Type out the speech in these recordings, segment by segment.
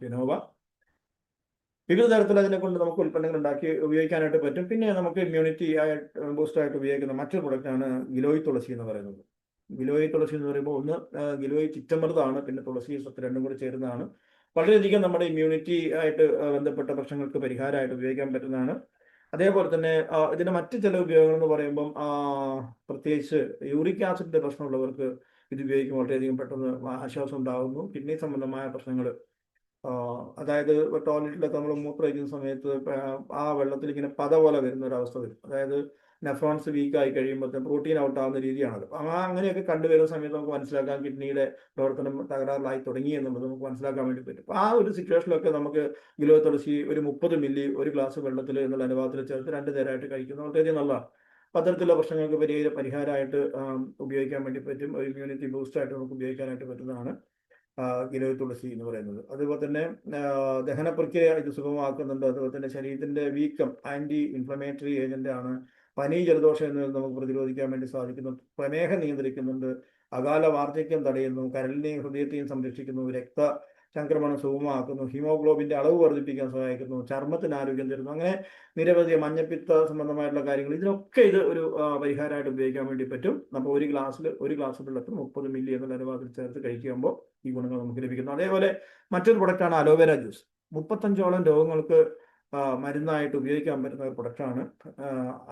Quinoa വിവിധ തരത്തിൽ അതിനെ കൊണ്ട് നമുക്ക് ഉൽപ്പന്നങ്ങൾ ഉണ്ടാക്കി ഉപയോഗിക്കാനായിട്ട് പറ്റും. പിന്നെ നമുക്ക് ഇമ്മ്യൂണിറ്റി ആയിട്ട് ബൂസ്റ്റായിട്ട് ഉപയോഗിക്കുന്ന മറ്റൊരു പ്രൊഡക്റ്റാണ് ഗിലോയി തുളസി എന്ന് പറയുന്നത്. ഗിലോയി തുളസി എന്ന് പറയുമ്പോൾ ഒന്ന് ഗിലോയി ഗിലോയ് ചിറ്റമൃതാണ് പിന്നെ തുളസി സത്ത് രണ്ടും കൂടി ചേരുന്നതാണ്. വളരെയധികം നമ്മുടെ ഇമ്മ്യൂണിറ്റി ആയിട്ട് ബന്ധപ്പെട്ട പ്രശ്നങ്ങൾക്ക് പരിഹാരമായിട്ട് ഉപയോഗിക്കാൻ പറ്റുന്നതാണ്. അതേപോലെ തന്നെ ഇതിന്റെ മറ്റു ചില ഉപയോഗങ്ങൾ എന്ന് പറയുമ്പം പ്രത്യേകിച്ച് യൂറിക് ആസിഡിന്റെ പ്രശ്നമുള്ളവർക്ക് ഇത് ഉപയോഗിക്കുമ്പോൾ വളരെയധികം പെട്ടെന്ന് ആശ്വാസം ഉണ്ടാകുന്നു. കിഡ്നി സംബന്ധമായ പ്രശ്നങ്ങൾ അതായത് ടോയ്ലറ്റിലൊക്കെ നമ്മൾ മൂത്രമൊഴിക്കുന്ന സമയത്ത് ആ വെള്ളത്തിൽ ഇങ്ങനെ പത പോലെ വരുന്ന ഒരു അവസ്ഥ വരും. അതായത് നെഫ്രോൺസ് വീക്ക് ആയി കഴിയുമ്പോഴത്തെ പ്രോട്ടീൻ ഔട്ട് ആവുന്ന രീതിയാണത്. ആ അങ്ങനെയൊക്കെ കണ്ടുവരുന്ന സമയത്ത് നമുക്ക് മനസ്സിലാക്കാം കിഡ്നിയുടെ പ്രവർത്തനം തകരാറിലായി തുടങ്ങി എന്നുള്ളത് നമുക്ക് മനസ്സിലാക്കാൻ വേണ്ടി പറ്റും. ആ ഒരു സിറ്റുവേഷനിലൊക്കെ നമുക്ക് ഗിലോ തുളസി ഒരു മുപ്പത് മില്ലി ഒരു ഗ്ലാസ് വെള്ളത്തിൽ എന്നുള്ള അനുപാതത്തിൽ ചേർത്ത് രണ്ട് നേരമായിട്ട് കഴിക്കുന്നത് വളരെയധികം നല്ലതാണ്. അപ്പം അത്തരത്തിലുള്ള പ്രശ്നങ്ങൾക്ക് പരിഹാര പരിഹാരമായിട്ട് ഉപയോഗിക്കാൻ വേണ്ടി പറ്റും. ഒരു ഇമ്മ്യൂണിറ്റി ബൂസ്റ്റായിട്ട് നമുക്ക് ഉപയോഗിക്കാനായിട്ട് പറ്റുന്നതാണ്. ഗിലോ തുളസി എന്ന് പറയുന്നത്. അതുപോലെ തന്നെ ദഹന പ്രക്രിയ ഇത് സുഗമമാക്കുന്നുണ്ട്. അതുപോലെ തന്നെ ശരീരത്തിന്റെ വീക്കം ആന്റി ഇൻഫ്ലമേറ്ററി ഏജന്റ് ആണ്. പനി ജലദോഷം എന്നിവ നമുക്ക് പ്രതിരോധിക്കാൻ വേണ്ടി സാധിക്കുന്നു. പ്രമേഹം നിയന്ത്രിക്കുന്നുണ്ട്. അകാല വാർദ്ധക്യം തടയുന്നു. കരളിനെയും ഹൃദയത്തെയും സംരക്ഷിക്കുന്നു. രക്ത സംക്രമണം സുഗമമാക്കുന്നു ഹീമോഗ്ലോബിന്റെ അളവ് വർദ്ധിപ്പിക്കാൻ സഹായിക്കുന്നു ചർമ്മത്തിന് ആരോഗ്യം തരുന്നു അങ്ങനെ നിരവധി മഞ്ഞപ്പിത്ത സംബന്ധമായിട്ടുള്ള കാര്യങ്ങൾ. ഇതിനൊക്കെ ഇത് ഒരു പരിഹാരമായിട്ട് ഉപയോഗിക്കാൻ വേണ്ടി പറ്റും. അപ്പോൾ ഒരു ഗ്ലാസ്സിൽ ഒരു ഗ്ലാസ് വെള്ളത്തിൽ മുപ്പത് മില്ലി എന്നുള്ള അനുപാതത്തിൽ ചേർത്ത് കഴിക്കുമ്പോൾ ഈ ഗുണങ്ങൾ നമുക്ക് ലഭിക്കുന്നു. അതേപോലെ മറ്റൊരു പ്രൊഡക്റ്റാണ് അലോവേര ജ്യൂസ്. മുപ്പത്തഞ്ചോളം രോഗങ്ങൾക്ക് മരുന്നായിട്ട് ഉപയോഗിക്കാൻ പറ്റുന്ന ഒരു പ്രൊഡക്റ്റാണ്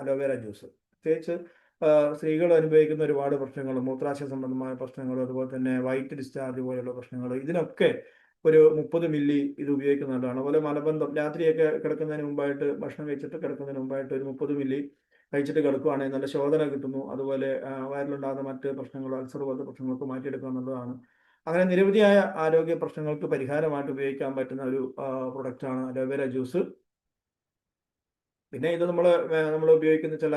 അലോവേര ജ്യൂസ്. പ്രത്യേകിച്ച് സ്ത്രീകൾ അനുഭവിക്കുന്ന ഒരുപാട് പ്രശ്നങ്ങൾ മൂത്രാശയ സംബന്ധമായ പ്രശ്നങ്ങൾ അതുപോലെ തന്നെ വൈറ്റ് ഡിസ്ചാർജ് പോലെയുള്ള പ്രശ്നങ്ങൾ ഇതിനൊക്കെ ഒരു മുപ്പത് മില്ലി ഇത് ഉപയോഗിക്കുന്നത് നല്ലതാണ് അതുപോലെ മലബന്ധം രാത്രിയൊക്കെ കിടക്കുന്നതിന് മുമ്പായിട്ട് ഭക്ഷണം കഴിച്ചിട്ട് കിടക്കുന്നതിന് മുമ്പായിട്ട് ഒരു മുപ്പത് മില്ലി കഴിച്ചിട്ട് കിടക്കുകയാണെങ്കിൽ നല്ല ശോധന കിട്ടുന്നു. അതുപോലെ വയറിലുണ്ടാകുന്ന മറ്റ് പ്രശ്നങ്ങൾ അൾസർ പോലത്തെ പ്രശ്നങ്ങൾക്ക് മാറ്റിയെടുക്കുക എന്നുള്ളതാണ്. അങ്ങനെ നിരവധിയായ ആരോഗ്യ പ്രശ്നങ്ങൾക്ക് പരിഹാരമായിട്ട് ഉപയോഗിക്കാൻ പറ്റുന്ന ഒരു പ്രൊഡക്റ്റാണ് അലോവേര ജ്യൂസ്. പിന്നെ ഇത് നമ്മൾ നമ്മൾ ഉപയോഗിക്കുന്ന ചില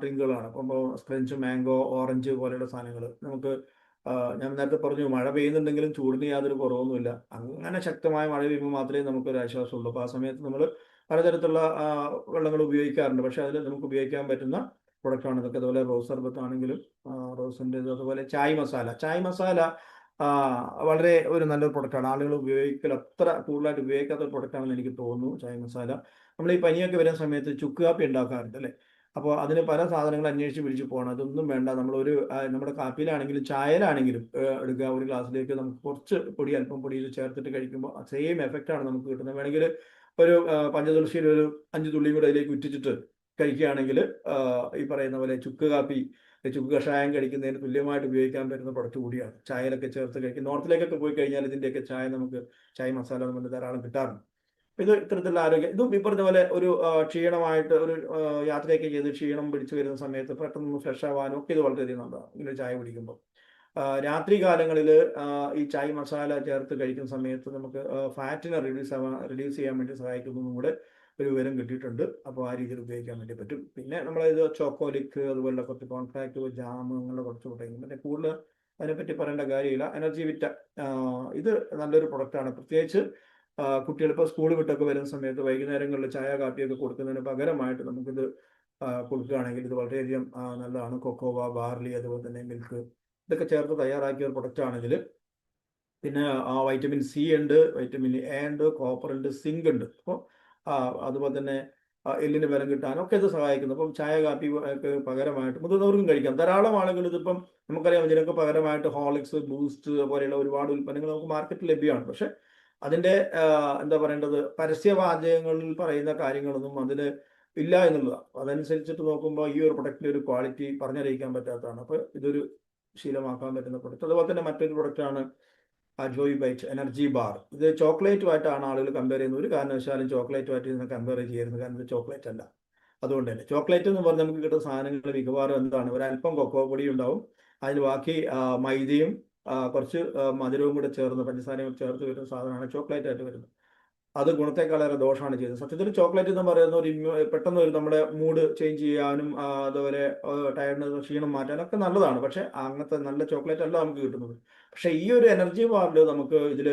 ഡ്രിങ്കുകളാണ്. ഇപ്പോൾ സ്ക്രഞ്ച് മാംഗോ ഓറഞ്ച് പോലെയുള്ള സാധനങ്ങൾ നമുക്ക് ഞാൻ നേരത്തെ പറഞ്ഞു മഴ പെയ്യുന്നുണ്ടെങ്കിലും ചൂടിന് യാതൊരു കുറവൊന്നുമില്ല. അങ്ങനെ ശക്തമായ മഴ പെയ്യുമ്പോൾ മാത്രമേ നമുക്കൊരു ആശ്വാസമുള്ളൂ. അപ്പോൾ ആ സമയത്ത് നമ്മൾ പലതരത്തിലുള്ള വെള്ളങ്ങൾ ഉപയോഗിക്കാറുണ്ട്. പക്ഷെ അതിൽ നമുക്ക് ഉപയോഗിക്കാൻ പറ്റുന്ന പ്രൊഡക്റ്റാണ് ഇതൊക്കെ. അതുപോലെ റോസ് സർബത്ത് ആണെങ്കിലും റോസിന്റെ അതുപോലെ ചായ് മസാല. ചായ് മസാല വളരെ ഒരു നല്ലൊരു പ്രൊഡക്റ്റാണ്. ആളുകൾ ഉപയോഗിക്കൽ അത്ര കൂടുതലായിട്ട് ഉപയോഗിക്കാത്ത പ്രൊഡക്റ്റാണെന്ന് എനിക്ക് തോന്നുന്നു ചായ് മസാല. നമ്മൾ ഈ പനിയൊക്കെ വരുന്ന സമയത്ത് ചുക്ക് കാപ്പി ഉണ്ടാക്കാറുണ്ട് അല്ലേ അപ്പോൾ അതിന് പല സാധനങ്ങൾ അന്വേഷിച്ച് വിളിച്ചു പോകണം. അതൊന്നും വേണ്ട. നമ്മളൊരു നമ്മുടെ കാപ്പിയിലാണെങ്കിലും ചായയിലാണെങ്കിലും എടുക്കുക. ഒരു ഗ്ലാസ്സിലേക്ക് നമുക്ക് കുറച്ച് പൊടി അല്പം പൊടിയിൽ ചേർത്തിട്ട് കഴിക്കുമ്പോൾ സെയിം എഫക്റ്റ് ആണ് നമുക്ക് കിട്ടുന്നത്. വേണമെങ്കിൽ ഒരു പഞ്ചതുളസിയിൽ ഒരു അഞ്ച് തുള്ളിയും കൂടെ അതിലേക്ക് ഉറ്റിച്ചിട്ട് കഴിക്കുകയാണെങ്കിൽ ഈ പറയുന്ന പോലെ ചുക്ക് കാപ്പി ചുക്ക് കഷായം കഴിക്കുന്നതിന് തുല്യമായിട്ട് ഉപയോഗിക്കാൻ പറ്റുന്ന പ്രൊഡക്റ്റ് കൂടിയാണ്. ചായയിലൊക്കെ ചേർത്ത് കഴിക്കും. നോർത്തിലേക്കൊക്കെ പോയി കഴിഞ്ഞാൽ ഇതിന്റെയൊക്കെ ചായ നമുക്ക് ചായ മസാല നമ്മൾ ധാരാളം കിട്ടാറുണ്ട്. ഇത് ഇത്തരത്തിലുള്ള ആരോഗ്യം ഇതും ഈ പറഞ്ഞ പോലെ ഒരു ക്ഷീണമായിട്ട് ഒരു യാത്രയൊക്കെ ചെയ്ത് ക്ഷീണം പിടിച്ചു വരുന്ന സമയത്ത് പെട്ടെന്ന് ഫ്രഷ് ആവാനും ഒക്കെ ഇത് വളരെയധികം നല്ലതാണ്. ഇങ്ങനെ ചായ കുടിക്കുമ്പോൾ രാത്രി കാലങ്ങളിൽ ഈ ചായ മസാല ചേർത്ത് കഴിക്കുന്ന സമയത്ത് നമുക്ക് ഫാറ്റിനെ റിഡ്യൂസ് ആവാൻ റിഡ്യൂസ് ചെയ്യാൻ വേണ്ടി സഹായിക്കുന്നതും കൂടെ ഒരു വിവരം കിട്ടിയിട്ടുണ്ട്. അപ്പോൾ ആ രീതിയിൽ ഉപയോഗിക്കാൻ വേണ്ടി പറ്റും. പിന്നെ നമ്മളിത് ചോക്കോലിക്ക് അതുപോലെ കുറച്ച് കോൺഫാക്ട് ജാം അങ്ങനെയുള്ള കുറച്ച് പറയുന്നു പിന്നെ കൂടുതൽ അതിനെപ്പറ്റി പറയേണ്ട കാര്യമില്ല. എനർജി വിറ്റ ഇത് നല്ലൊരു പ്രൊഡക്റ്റാണ് പ്രത്യേകിച്ച് കുട്ടികൾ ഇപ്പോൾ സ്കൂൾ വിട്ടൊക്കെ വരുന്ന സമയത്ത് വൈകുന്നേരങ്ങളിൽ ചായ കാപ്പിയൊക്കെ കൊടുക്കുന്നതിന് പകരമായിട്ട് നമുക്കിത് കൊടുക്കുകയാണെങ്കിൽ ഇത് വളരെയധികം നല്ലതാണ്. കൊക്കോവ ബാർലി അതുപോലെ തന്നെ മിൽക്ക് ഇതൊക്കെ ചേർത്ത് തയ്യാറാക്കിയ ഒരു പ്രൊഡക്റ്റ് ആണെങ്കിൽ പിന്നെ ആ വൈറ്റമിൻ സി ഉണ്ട് വൈറ്റമിൻ എ ഉണ്ട് കോപ്പർ ഉണ്ട് സിങ്ക് ഉണ്ട്. അപ്പോൾ അതുപോലെ തന്നെ എല്ലിന് ബലം കിട്ടാനും ഒക്കെ ഇത് സഹായിക്കുന്നു. അപ്പം ചായ കാപ്പി പകരമായിട്ട് മുതിർന്നവർക്കും കഴിക്കാം. ധാരാളം ആളുകൾ ഇതിപ്പം നമുക്കറിയാം ഇതിനൊക്കെ പകരമായിട്ട് ഹോളിക്സ് ബൂസ്റ്റ് പോലെയുള്ള ഒരുപാട് ഉൽപ്പന്നങ്ങൾ നമുക്ക് മാർക്കറ്റിൽ ലഭ്യമാണ്. പക്ഷെ അതിന്റെ ആ, എന്താ പറയേണ്ടത്? പരസ്യവാചകങ്ങളിൽ പറയുന്ന കാര്യങ്ങളൊന്നും അതിന് ഇല്ല എന്നുള്ളതാണ്. അതനുസരിച്ചിട്ട് നോക്കുമ്പോൾ ഈ ഒരു പ്രൊഡക്റ്റിന്റെ ഒരു ക്വാളിറ്റി പറഞ്ഞറിയിക്കാൻ പറ്റാത്തതാണ്. അപ്പോൾ ഇതൊരു ശീലമാക്കാൻ പറ്റുന്ന പ്രൊഡക്റ്റ് അതുപോലെ തന്നെ മറ്റൊരു പ്രൊഡക്റ്റാണ് ജോയ് ബൈറ്റ് എനർജി ബാർ ഇത് ചോക്ലേറ്റുമായിട്ടാണ് ആളുകൾ കമ്പയർ ചെയ്യുന്നത്. ഒരു കാരണവശാലും ചോക്ലേറ്റുമായിട്ട് ഇതിനെ കമ്പയർ ചെയ്യരുത്. കാരണം ഇത് ചോക്ലേറ്റ് അല്ല. അതുകൊണ്ട് തന്നെ ചോക്ലേറ്റ് എന്ന് പറഞ്ഞാൽ നമുക്ക് കിട്ടുന്ന സാധനങ്ങൾ മിക്കവാറും എന്താണ്? ഒരു അല്പം കൊക്കോ പൊടി ഉണ്ടാവും അതിൽ ബാക്കി മൈദയും കുറച്ച് മധുരവും കൂടെ ചേർന്ന് പഞ്ചസാരയും ചേർത്ത് വരുന്ന സാധനമാണ് ചോക്ലേറ്റ് ആയിട്ട് വരുന്നത്. അത് ഗുണത്തെക്കാളേറെ ദോഷമാണ് ചെയ്യുന്നത്. സത്യത്തിൽ ചോക്ലേറ്റ് എന്ന് പറയുന്ന ഒരു പെട്ടെന്ന് ഒരു നമ്മുടെ മൂഡ് ചേഞ്ച് ചെയ്യാനും അതുപോലെ ടയർഡ്നെസ് ക്ഷീണം മാറ്റാനും ഒക്കെ നല്ലതാണ്. പക്ഷെ അങ്ങനത്തെ നല്ല ചോക്ലേറ്റ് അല്ല നമുക്ക് കിട്ടുന്നത്. പക്ഷെ ഈ ഒരു എനർജി ബാറിൽ നമുക്ക് ഇതിൽ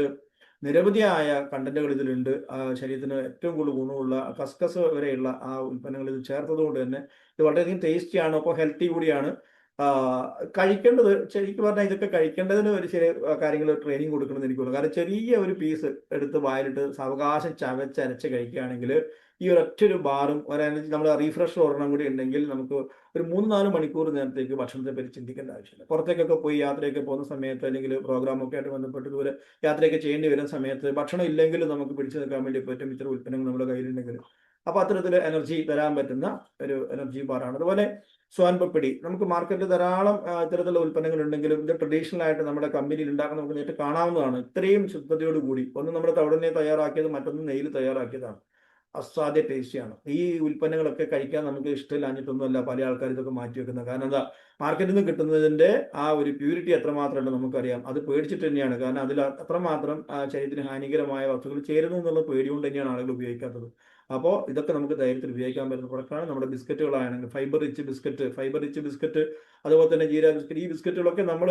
നിരവധിയായ കണ്ടന്റുകൾ ഇതിലുണ്ട്. ശരീരത്തിന് ഏറ്റവും കൂടുതൽ ഗുണമുള്ള കസ്കസ് വരെയുള്ള ആ ഉൽപ്പന്നങ്ങൾ ഇത് ചേർത്തത് കൊണ്ട് തന്നെ ഇത് വളരെയധികം ടേസ്റ്റിയാണ് അപ്പോൾ ഹെൽത്തി കൂടിയാണ്. കഴിക്കേണ്ടത് ശരിക്കും പറഞ്ഞാൽ ഇതൊക്കെ കഴിക്കേണ്ടതിന് ഒരു ചെറിയ കാര്യങ്ങൾ ട്രെയിനിങ് കൊടുക്കണമെന്ന് എനിക്ക് തോന്നുന്നു. കാരണം ചെറിയ ഒരു പീസ് എടുത്ത് വായിലിട്ട് സാവകാശം ചവച്ചരച്ച് കഴിക്കുകയാണെങ്കിൽ ഈ ഒരൊറ്റ ഒരു ബാറും ഒരു എനർജി നമ്മൾ റീഫ്രഷ് ഒരെണ്ണം കൂടി ഉണ്ടെങ്കിൽ നമുക്ക് ഒരു മൂന്ന് നാല് മണിക്കൂർ നേരത്തേക്ക് ഭക്ഷണത്തെ പറ്റി ചിന്തിക്കേണ്ട ആവശ്യമില്ല. പുറത്തേക്കൊക്കെ പോയി യാത്രയൊക്കെ പോകുന്ന സമയത്ത് അല്ലെങ്കിൽ പ്രോഗ്രാമൊക്കെ ആയിട്ട് ബന്ധപ്പെട്ട് ദൂരെ യാത്രയൊക്കെ ചെയ്യേണ്ടി വരുന്ന സമയത്ത് ഭക്ഷണം ഇല്ലെങ്കിലും നമുക്ക് പിടിച്ചു നിൽക്കാൻ വേണ്ടി പറ്റും ഇത്തരം ഉൽപ്പന്നങ്ങൾ നമ്മുടെ കയ്യിലുണ്ടെങ്കിൽ. അപ്പൊ അത്തരത്തിൽ എനർജി തരാൻ പറ്റുന്ന ഒരു എനർജി ബാറാണ് അതുപോലെ സ്വാൻപപ്പിടി. നമുക്ക് മാർക്കറ്റിൽ ധാരാളം ഇത്തരത്തിലുള്ള ഉൽപ്പന്നങ്ങൾ ഉണ്ടെങ്കിലും ഇത് ട്രഡീഷണൽ ആയിട്ട് നമ്മുടെ കമ്പനിയിൽ ഉണ്ടാക്കുന്ന നമുക്ക് നേരിട്ട് കാണാവുന്നതാണ്. ഇത്രയും ശുദ്ധതയോട് കൂടി ഒന്ന് നമ്മുടെ തവിടനെ തയ്യാറാക്കിയത് മറ്റൊന്ന് നെയ്യിൽ തയ്യാറാക്കിയതാണ്. അസാധ്യ ടേസ്റ്റിയാണ്. ഈ ഉൽപ്പന്നങ്ങളൊക്കെ കഴിക്കാൻ നമുക്ക് ഇഷ്ടമില്ലാഞ്ഞിട്ടൊന്നുമല്ല പല ആൾക്കാർ ഇതൊക്കെ മാറ്റി വെക്കുന്നത്. കാരണം എന്താ? മാർക്കറ്റിൽ നിന്ന് കിട്ടുന്നതിന്റെ ആ ഒരു പ്യൂരിറ്റി എത്രമാത്രം ഉണ്ട് നമുക്കറിയാം. അത് പേടിച്ചിട്ട് തന്നെയാണ്. കാരണം അതിൽ അത്രമാത്രം ശരീരത്തിന് ഹാനികരമായ വസ്തുക്കൾ ചേരുന്നു എന്നുള്ള പേടി കൊണ്ട് തന്നെയാണ് ആളുകൾ ഉപയോഗിക്കാത്തത്. അപ്പോൾ ഇതൊക്കെ നമുക്ക് ധൈര്യത്തിൽ ഉപയോഗിക്കാൻ പറ്റുന്ന പ്രൊഡക്റ്റാണ്. നമ്മുടെ ബിസ്ക്കറ്റുകളാണെങ്കിൽ fibre rich biscuit fibre rich biscuit അതുപോലെ തന്നെ ജീര ബിസ്ക്കറ്റ് ഈ ബിസ്ക്കറ്റുകളൊക്കെ നമ്മൾ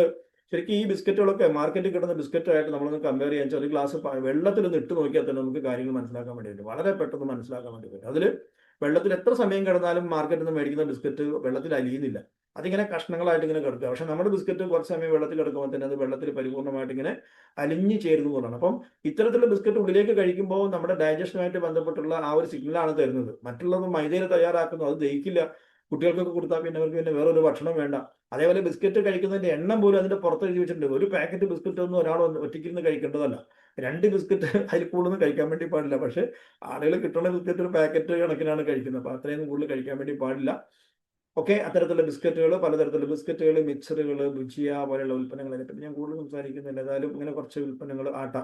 ശരിക്കും ഈ ബിസ്ക്കറ്റുകളൊക്കെ മാർക്കറ്റിൽ കിട്ടുന്ന ബിസ്ക്കറ്റായിട്ട് നമ്മളൊന്ന് കമ്പയർ ചെയ്യാൻ വെച്ചാൽ ഒരു ഗ്ലാസ് വെള്ളത്തിൽ ഒന്ന് ഇട്ട് നോക്കിയാൽ തന്നെ നമുക്ക് കാര്യങ്ങൾ മനസ്സിലാക്കാൻ വേണ്ടി വളരെ പെട്ടെന്ന് മനസ്സിലാക്കാൻ വേണ്ടി പറ്റും. അതിൽ വെള്ളത്തിൽ എത്ര സമയം കിടന്നാലും മാർക്കറ്റിൽ നിന്ന് മേടിക്കുന്ന ബിസ്ക്കറ്റ് വെള്ളത്തിൽ അലിയുന്നില്ല. അതിങ്ങനെ കഷ്ണങ്ങളായിട്ട് ഇങ്ങനെ കിടക്കുക. പക്ഷെ നമ്മുടെ ബിസ്ക്കറ്റ് കുറച്ച് സമയം വെള്ളത്തിൽ കിടക്കുമ്പോൾ തന്നെ അത് വെള്ളത്തിൽ പരിപൂർണമായിട്ട് ഇങ്ങനെ അലിഞ്ഞു ചേരുന്നു എന്നുള്ളതാണ് അപ്പം ഇത്തരത്തിലുള്ള ബിസ്ക്കറ്റ് ഉള്ളിലേക്ക് കഴിക്കുമ്പോൾ നമ്മുടെ ഡൈജഷനുമായിട്ട് ബന്ധപ്പെട്ടുള്ള ആ ഒരു സിഗ്നലാണ് തരുന്നത്. മറ്റുള്ളത് മൈദയിൽ തയ്യാറാക്കുന്നു അത് ദഹിക്കില്ല. കുട്ടികൾക്കൊക്കെ കൊടുത്താൽ പിന്നെ അവർക്ക് പിന്നെ വേറൊരു ഭക്ഷണം വേണ്ട. അതേപോലെ ബിസ്ക്കറ്റ് കഴിക്കുന്നതിന്റെ എണ്ണം പോലും അതിന്റെ പുറത്ത് എഴുതി വെച്ചിട്ടുണ്ട്. ഒരു പാക്കറ്റ് ബിസ്ക്കറ്റ് ഒന്നും ഒരാൾ ഒറ്റയ്ക്കിരുന്ന് കഴിക്കേണ്ടതല്ല. രണ്ട് ബിസ്ക്കറ്റ് അതിൽ കൂടുതലൊന്നും കഴിക്കാൻ വേണ്ടി പാടില്ല. പക്ഷെ ആളുകൾ കിട്ടുന്ന ബിസ്ക്കറ്റ് ഒരു പാക്കറ്റ് കണക്കിനാണ് കഴിക്കുന്നത്. അപ്പൊ അത്രയും കൂടുതൽ കഴിക്കാൻ വേണ്ടി പാടില്ല. ഓക്കെ അത്തരത്തിലുള്ള ബിസ്ക്കറ്റുകൾ പലതരത്തിലുള്ള ബിസ്ക്കറ്റുകൾ മിക്സറുകൾ ഭുജിയ പോലെയുള്ള ഉൽപ്പന്നങ്ങൾ അതിനെപ്പറ്റി ഞാൻ കൂടുതൽ സംസാരിക്കുന്നില്ല. ഏതായാലും ഇങ്ങനെ കുറച്ച് ഉൽപ്പന്നങ്ങൾ ആട്ട.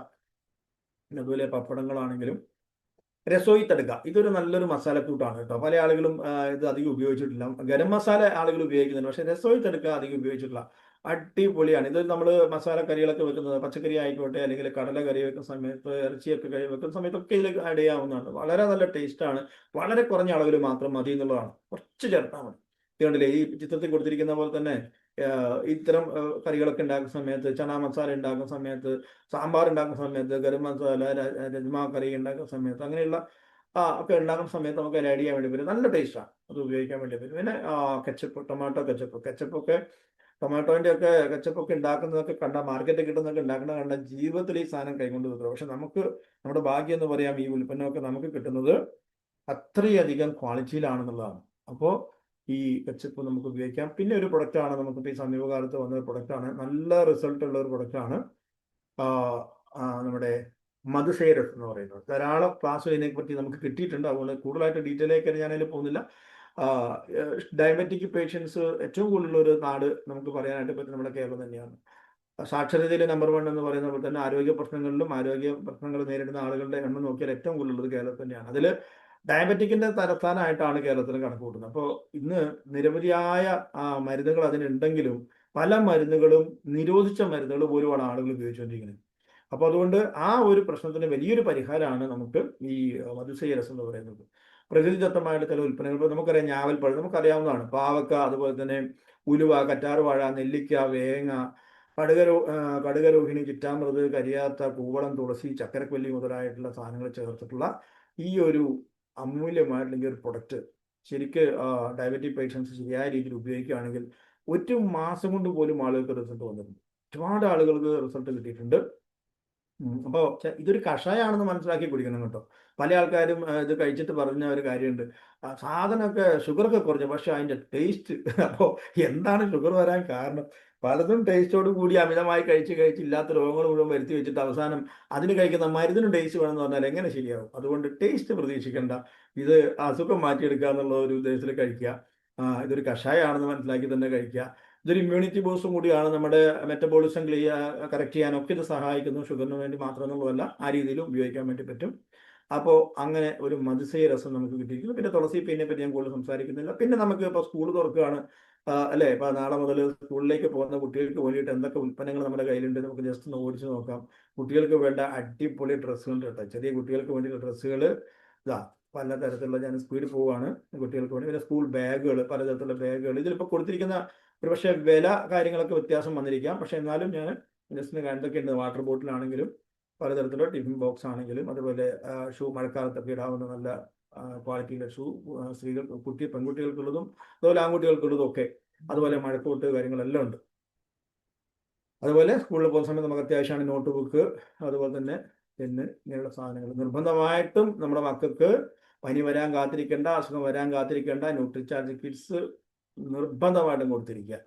പിന്നെ അതുപോലെ പപ്പടങ്ങളാണെങ്കിലും. രസോയി തടുക്ക. ഇതൊരു നല്ലൊരു മസാലക്കൂട്ടാണ് കേട്ടോ. പല ആളുകളും ഇത് അധികം ഉപയോഗിച്ചിട്ടില്ല. ഗരം മസാല ആളുകൾ ഉപയോഗിക്കുന്നുണ്ട്. പക്ഷെ രസോയി തടുക്ക അധികം ഉപയോഗിച്ചിട്ടില്ല. അടിപൊളിയാണ്. ഇത് നമ്മൾ മസാല കറികളൊക്കെ വെക്കുന്നത് പച്ചക്കറി ആയിക്കോട്ടെ അല്ലെങ്കിൽ കടല കറി വെക്കുന്ന സമയത്ത് ഇറച്ചിയൊക്കെ കറി വെക്കുന്ന സമയത്തൊക്കെ ഇതിൽ ആഡ് ചെയ്യാവുന്നതാണ്. വളരെ നല്ല ടേസ്റ്റാണ്. വളരെ കുറഞ്ഞ അളവിൽ മാത്രം മതി എന്നുള്ളതാണ്. കുറച്ച് ചേർത്താൽ മതി. ഇതുകൊണ്ടില്ലേ ഈ ചിത്രത്തിൽ കൊടുത്തിരിക്കുന്ന പോലെ തന്നെ ഇത്തരം കറികളൊക്കെ ഉണ്ടാക്കുന്ന സമയത്ത് ചണ മസാല ഉണ്ടാക്കുന്ന സമയത്ത് സാമ്പാർ ഉണ്ടാക്കുന്ന സമയത്ത് ഗരം മസാല രജ്മാ കറി ഉണ്ടാക്കുന്ന സമയത്ത് അങ്ങനെയുള്ള ആ ഒക്കെ ഉണ്ടാക്കുന്ന സമയത്ത് നമുക്ക് ആഡ് ചെയ്യാൻ വേണ്ടി പറ്റും. നല്ല ടേസ്റ്റാണ് അത് ഉപയോഗിക്കാൻ വേണ്ടി പറ്റും. പിന്നെ കെച്ചപ്പ് ടൊമാറ്റോ കെച്ചപ്പ് കെച്ചപ്പൊക്കെ ടൊമാറ്റോന്റെ ഒക്കെ കെച്ചപ്പൊക്കെ ഉണ്ടാക്കുന്നതൊക്കെ കണ്ട മാർക്കറ്റിൽ കിട്ടുന്നതൊക്കെ ഉണ്ടാക്കുന്ന കണ്ട ജീവിതത്തിൽ ഈ സാധനം കൈകൊണ്ട് വെക്കുക. പക്ഷെ നമുക്ക് നമ്മുടെ ഭാഗ്യം എന്ന് പറയാം ഈ ഉൽപ്പന്നമൊക്കെ നമുക്ക് കിട്ടുന്നത് അത്രയധികം ക്വാളിറ്റിയിലാണെന്നുള്ളതാണ് അപ്പോൾ ഈ കെച്ചപ്പ് നമുക്ക് ഉപയോഗിക്കാം. പിന്നെ ഒരു പ്രൊഡക്റ്റാണ് നമുക്ക് ഈ സമീപകാലത്ത് വന്ന ഒരു പ്രൊഡക്റ്റാണ് നല്ല റിസൾട്ട് ഉള്ള ഒരു പ്രൊഡക്റ്റാണ് നമ്മുടെ മധുസേരസ് എന്ന് പറയുന്നത്. ധാരാളം ക്ലാസ് ഇതിനെ പറ്റി നമുക്ക് കിട്ടിയിട്ടുണ്ട്. അതുകൊണ്ട് കൂടുതലായിട്ട് ആയിട്ട് ഞാൻ അതിൽ പോകുന്നില്ല. ഡയബറ്റിക് പേഷ്യൻസ് ഏറ്റവും കൂടുതലുള്ള ഒരു നാട് നമുക്ക് പറയാനായിട്ട് പറ്റും നമ്മുടെ കേരളം തന്നെയാണ്. സാക്ഷരതയിലെ നമ്പർ വൺ എന്ന് പറയുന്ന പോലെ തന്നെ ആരോഗ്യ പ്രശ്നങ്ങളിലും ആരോഗ്യ പ്രശ്നങ്ങൾ നേരിടുന്ന ആളുകളുടെ എണ്ണം നോക്കിയാൽ ഏറ്റവും കൂടുതലുള്ളത് കേരളത്തിൽ തന്നെയാണ്. അതിൽ ഡയബറ്റിക്കിന്റെ തലസ്ഥാനമായിട്ടാണ് കേരളത്തിൽ കണക്ക് കൂട്ടുന്നത്. അപ്പോൾ ഇന്ന് നിരവധിയായ മരുന്നുകൾ അതിനുണ്ടെങ്കിലും പല മരുന്നുകളും നിരോധിച്ച മരുന്നുകൾ ഒരുപാട് ആളുകൾ ഉപയോഗിച്ചുകൊണ്ടിരിക്കുന്നത്. അപ്പോൾ അതുകൊണ്ട് ആ ഒരു പ്രശ്നത്തിന് വലിയൊരു പരിഹാരമാണ് നമുക്ക് ഈ മധുസൈ രസം എന്ന് പറയുന്നത്. പ്രകൃതിദത്തമായിട്ട് ചില ഉൽപ്പന്നങ്ങൾ നമുക്കറിയാം ഞാവൽപ്പഴം നമുക്കറിയാവുന്നതാണ്. പാവക്ക അതുപോലെ തന്നെ ഉലുവ കറ്റാർവാഴ നെല്ലിക്ക വേങ്ങ കടുകരോ കടുകരോഹിണി ചിറ്റാമൃത് കരിയാത്ത കൂവളം തുളസി ചക്കരക്കൊല്ലി മുതലായിട്ടുള്ള സാധനങ്ങൾ ചേർത്തിട്ടുള്ള ഈ ഒരു അമൂല്യമായിട്ടുള്ള ഒരു പ്രൊഡക്റ്റ് ശരിക്ക് ഡയബറ്റിക് പേഷ്യൻസ് ശരിയായ രീതിയിൽ ഉപയോഗിക്കുകയാണെങ്കിൽ ഒരു മാസം കൊണ്ട് പോലും ആളുകൾക്ക് റിസൾട്ട് വന്നിട്ടുണ്ട് ഒരുപാട് ആളുകൾക്ക് റിസൾട്ട് കിട്ടിയിട്ടുണ്ട്. അപ്പോൾ ഇതൊരു കഷായമാണെന്ന് മനസ്സിലാക്കി കുടിക്കണം കേട്ടോ. പല ആൾക്കാരും ഇത് കഴിച്ചിട്ട് പറഞ്ഞ ഒരു കാര്യമുണ്ട്. സാധനമൊക്കെ ഷുഗറൊക്കെ കുറഞ്ഞു പക്ഷെ അതിന്റെ ടേസ്റ്റ് അപ്പോൾ എന്താണ് ഷുഗർ വരാൻ കാരണം? പലതും ടേസ്റ്റോട് കൂടി അമിതമായി കഴിച്ച് കഴിച്ച് ഇല്ലാത്ത രോഗങ്ങൾ മുഴുവൻ വരുത്തി വെച്ചിട്ട് അവസാനം അതിന് കഴിക്കുന്ന മരുന്നിനും ടേസ്റ്റ് വേണമെന്ന് പറഞ്ഞാൽ എങ്ങനെ ശരിയാവും? അതുകൊണ്ട് ടേസ്റ്റ് പ്രതീക്ഷിക്കേണ്ട. ഇത് അസുഖം മാറ്റിയെടുക്കുക എന്നുള്ള ഒരു ഉദ്ദേശത്തിൽ കഴിക്കുക. ഇതൊരു കഷായമാണെന്ന് മനസ്സിലാക്കി തന്നെ കഴിക്കുക. ഇതൊരു ഇമ്മ്യൂണിറ്റി ബൂസ്റ്റും കൂടിയാണ് നമ്മുടെ മെറ്റബോളിസം ക്ലിയർ കറക്റ്റ് ചെയ്യാനൊക്കെ ഇത് സഹായിക്കുന്നു. ഷുഗറിന് വേണ്ടി മാത്രം എന്നുള്ളതല്ല ആ രീതിയിലും ഉപയോഗിക്കാൻ വേണ്ടി പറ്റും. അപ്പോൾ അങ്ങനെ ഒരു മധുസൈ രസം നമുക്ക് കിട്ടിയിരിക്കുന്നു. പിന്നെ തുളസി പിന്നെ പറ്റി ഞാൻ കൂടുതൽ സംസാരിക്കുന്നില്ല. പിന്നെ നമുക്ക് ഇപ്പോൾ സ്കൂൾ തുറക്കുകയാണ്. അല്ലേ ഇപ്പൊ നാളെ മുതൽ സ്കൂളിലേക്ക് പോകുന്ന കുട്ടികൾക്ക് വേണ്ടിയിട്ട് എന്തൊക്കെ ഉൽപ്പന്നങ്ങൾ നമ്മുടെ കയ്യിലുണ്ട് നമുക്ക് ജസ്റ്റ് ഒന്ന് ഓടിച്ചു നോക്കാം. കുട്ടികൾക്ക് വേണ്ട അടിപൊളി ഡ്രസ്സുകൾ കേട്ടോ. ചെറിയ കുട്ടികൾക്ക് വേണ്ടിയുള്ള ഡ്രസ്സുകൾ ഇതാ പല തരത്തിലുള്ള ഞാൻ സ്പീഡിൽ പോവാണ്. കുട്ടികൾക്ക് വേണ്ടി പിന്നെ സ്കൂൾ ബാഗുകൾ പലതരത്തിലുള്ള ബാഗുകൾ ഇതിലിപ്പോൾ കൊടുത്തിരിക്കുന്ന ഒരു പക്ഷേ വില കാര്യങ്ങളൊക്കെ വ്യത്യാസം വന്നിരിക്കാം. പക്ഷെ എന്നാലും ഞാൻ ജസ്റ്റ് എന്തൊക്കെ ഉണ്ട് വാട്ടർ ബോട്ടിലാണെങ്കിലും പലതരത്തിലുള്ള ടിഫിൻ ബോക്സ് ആണെങ്കിലും അതുപോലെ ഷൂ മഴക്കാലത്തൊക്കെ ഇടാവുന്ന നല്ല ക്വാളിറ്റിയിലെ ഷൂ സ്ത്രീകൾ കുട്ടി പെൺകുട്ടികൾക്കുള്ളതും അതുപോലെ ആൺകുട്ടികൾക്കുള്ളതും ഒക്കെ. അതുപോലെ മഴക്കോട്ട് കാര്യങ്ങളെല്ലാം ഉണ്ട്. അതുപോലെ സ്കൂളിൽ പോകുന്ന സമയത്ത് നമുക്ക് അത്യാവശ്യമാണ് നോട്ട് ബുക്ക് അതുപോലെ തന്നെ പെന്ന് ഇങ്ങനെയുള്ള സാധനങ്ങൾ. നിർബന്ധമായിട്ടും നമ്മുടെ മക്കൾക്ക് പനി വരാൻ കാത്തിരിക്കേണ്ട അസുഖം വരാൻ കാത്തിരിക്കേണ്ട ന്യൂട്രിചാർജ് കിറ്റ്സ് നിർബന്ധമായിട്ടും കൊടുത്തിരിക്കുക.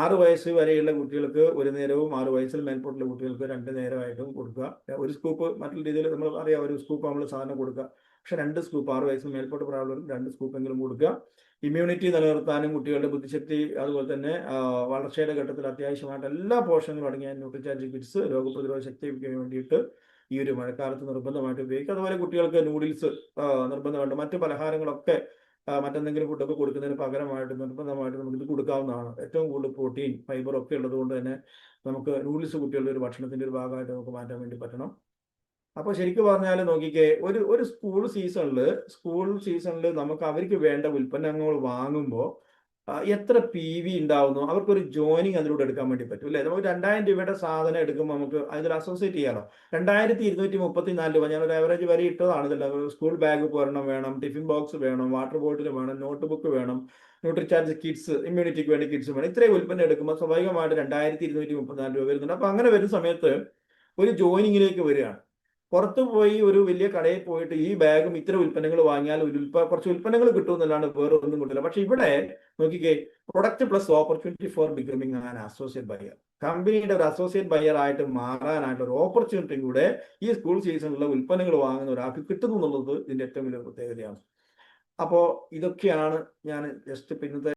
ആറ് വയസ്സ് വരെയുള്ള കുട്ടികൾക്ക് ഒരു നേരവും ആറ് വയസ്സിൽ മേൽപോട്ടുള്ള കുട്ടികൾക്ക് രണ്ട് നേരമായിട്ടും കൊടുക്കുക. ഒരു സ്കൂപ്പ് മറ്റുള്ള രീതിയിൽ നമ്മൾ അറിയാം ഒരു സ്കൂപ്പ് നമ്മൾ സാധനം കൊടുക്കുക. പക്ഷെ രണ്ട് സ്കൂപ്പ് ആറ് വയസ്സ് മേൽപോട്ട് പ്രായമുള്ളവർക്ക് രണ്ട് സ്കൂപ്പെങ്കിലും കൊടുക്കുക. ഇമ്മ്യൂണിറ്റി നിലനിർത്താനും കുട്ടികളുടെ ബുദ്ധിശക്തി അതുപോലെ തന്നെ വളർച്ചയുടെ ഘട്ടത്തിൽ അത്യാവശ്യമായിട്ട് എല്ലാ പോഷകങ്ങളും അടങ്ങിയ ന്യൂട്രിചാർജ് കിറ്റ്സ് രോഗപ്രതിരോധ ശക്തിക്ക് വേണ്ടിയിട്ട് ഈ ഒരു മഴക്കാലത്ത് നിർബന്ധമായിട്ട് ഉപയോഗിക്കുക. അതുപോലെ കുട്ടികൾക്ക് നൂഡിൽസ് നിർബന്ധമായിട്ട് മറ്റു പലഹാരങ്ങളൊക്കെ മറ്റെന്തെങ്കിലും ഫുഡൊക്കെ കൊടുക്കുന്നതിന് പകരമായിട്ട് നിർബന്ധമായിട്ട് നമുക്ക് ഇത് കൊടുക്കാവുന്നതാണ്. ഏറ്റവും കൂടുതൽ പ്രോട്ടീൻ ഫൈബർ ഒക്കെ ഉള്ളത് കൊണ്ട് തന്നെ നമുക്ക് നൂഡിൽസ് കുട്ടികളുടെ ഒരു ഭക്ഷണത്തിന്റെ ഒരു ഭാഗമായിട്ട് നമുക്ക് മാറ്റാൻ വേണ്ടി പറ്റണം. അപ്പോൾ ശരിക്കും പറഞ്ഞാൽ നോക്കിക്കേ ഒരു ഒരു സ്കൂൾ സീസണിൽ സ്കൂൾ സീസണിൽ നമുക്ക് അവർക്ക് വേണ്ട ഉൽപ്പന്നങ്ങൾ വാങ്ങുമ്പോൾ എത്ര പി വി ഉണ്ടാവുന്നു അവർക്കൊരു ജോയിനിങ് അതിലൂടെ എടുക്കാൻ വേണ്ടി പറ്റും അല്ലേ? നമുക്ക് രണ്ടായിരം രൂപയുടെ സാധനം എടുക്കുമ്പോൾ നമുക്ക് അതിൽ അസോസിയേറ്റ് ചെയ്യാലോ രണ്ടായിരത്തി ഇരുന്നൂറ്റി മുപ്പത്തി നാല് രൂപ ഞാനൊരു ആവറേജ് വരെ ഇട്ടതാണ് സ്കൂൾ ബാഗ് ഒരെണ്ണം വേണം ടിഫിൻ ബോക്സ് വേണം വാട്ടർ ബോട്ടിൽ വേണം നോട്ട് ബുക്ക് വേണം ന്യൂട്രിചാർജ് കിറ്റ്സ് ഇമ്മ്യൂണിറ്റിക്ക് വേണ്ടി കിറ്റ്സ് വേണം ഇത്രയും ഉൽപ്പന്നം എടുക്കുമ്പോൾ സ്വാഭാവികമായിട്ട് രണ്ടായിരത്തി ഇരുന്നൂറ്റി മുപ്പത്തിനാല് രൂപ വരുന്നുണ്ട്. അപ്പൊ അങ്ങനെ വരുന്ന സമയത്ത് ഒരു ജോയിനിങ്ങിലേക്ക് വരികയാണ്. പുറത്ത് പോയി ഒരു വലിയ കടയിൽ പോയിട്ട് ഈ ബാഗും ഇത്ര ഉൽപ്പന്നങ്ങൾ വാങ്ങിയാൽ ഒരു ഉൽപ്പ കുറച്ച് ഉൽപ്പന്നങ്ങൾ കിട്ടുമെന്നല്ലാണ്ട് വേറെ ഒന്നും കിട്ടില്ല പക്ഷെ ഇവിടെ നോക്കിക്കേ product plus opportunity for becoming an associate buyer കമ്പനിയുടെ ഒരു അസോസിയേറ്റ് ബയർ ആയിട്ട് മാറാനായിട്ട് ഒരു ഓപ്പർച്യൂണിറ്റി കൂടെ ഈ സ്കൂൾ സീസണിലുള്ള ഉൽപ്പന്നങ്ങൾ വാങ്ങുന്ന ഒരാൾക്ക് കിട്ടുന്നു എന്നുള്ളത് ഇതിന്റെ ഏറ്റവും വലിയ പ്രത്യേകതയാണ്. അപ്പോൾ ഇതൊക്കെയാണ് ഞാൻ ജസ്റ്റ് ഇന്നത്തെ